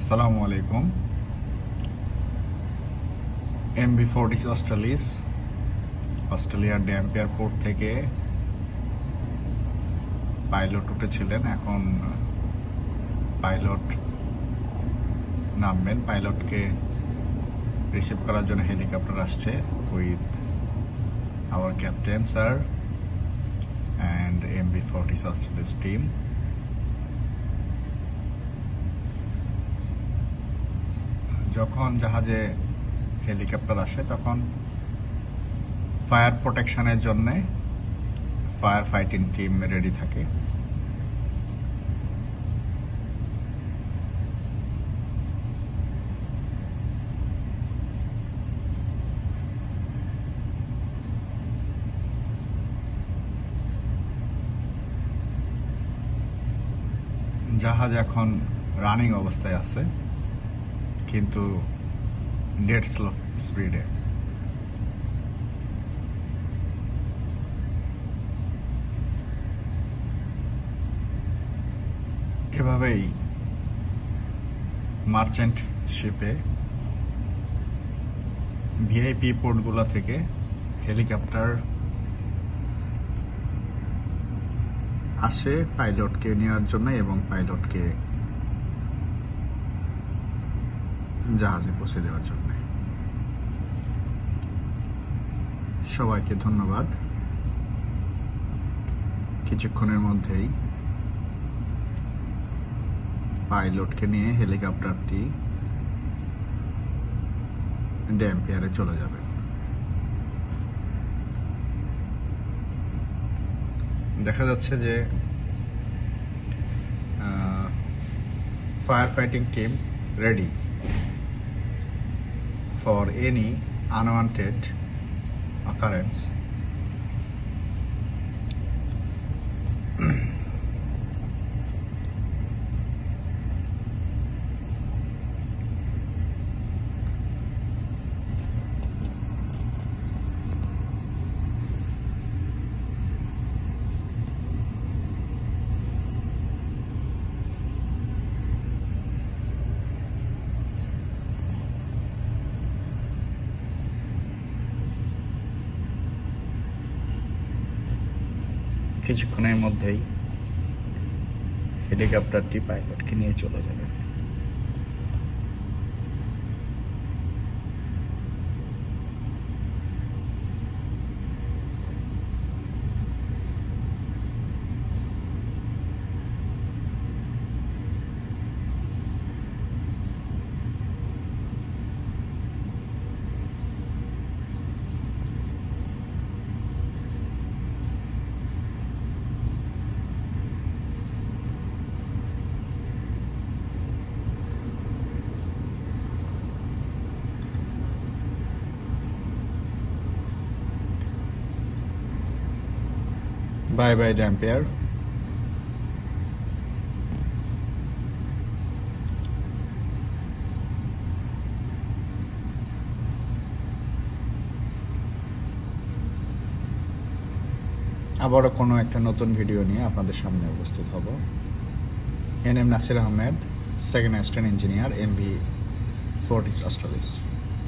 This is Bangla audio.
আসসালামু আলাইকুম। এমবি ফোর্টিস অস্ট্রেলিস অস্ট্রেলিয়ার ড্যাম্প এয়ারপোর্ট থেকে পাইলট উঠেছিলেন। এখন পাইলট নামবেন। পাইলটকে রিসিভ করার জন্য হেলিকপ্টার আসছে with our captain sir and MB Fortis Australis team যখন জাহাজে হেলিকপ্টার আসে, তখন ফায়ার প্রোটেকশনের জন্য ফায়ার ফাইটিং টিম রেডি থাকে। জাহাজ এখন রানিং অবস্থায় আছে। কিন্তু ডেড স্লো স্পিডে। এভাবেই মার্চেন্ট শিপে ভিআইপি পোর্টগুলো থেকে হেলিকপ্টার আসে পাইলটকে নেওয়ার জন্য এবং পাইলটকে জাহাজে পৌঁছে দেওয়ার জন্য। সবাইকে ধন্যবাদ। কিছুক্ষণের মধ্যেই পাইলটকে নিয়ে হেলিকপ্টারটি ড্যাম্পিয়ারে চলে যাবে। দেখা যাচ্ছে যে fire fighting team ready for any unwanted occurrence. কিছুক্ষণের মধ্যেই হেলিকপ্টারটি পাইলটকে নিয়ে চলে যাবে। বাই বাই ড্যাম্পিয়ার আবারও কোনো একটা নতুন ভিডিও নিয়ে আপনাদের সামনে উপস্থিত হব। N M Nasir Ahmed second assistant engineer M B Fortis Australis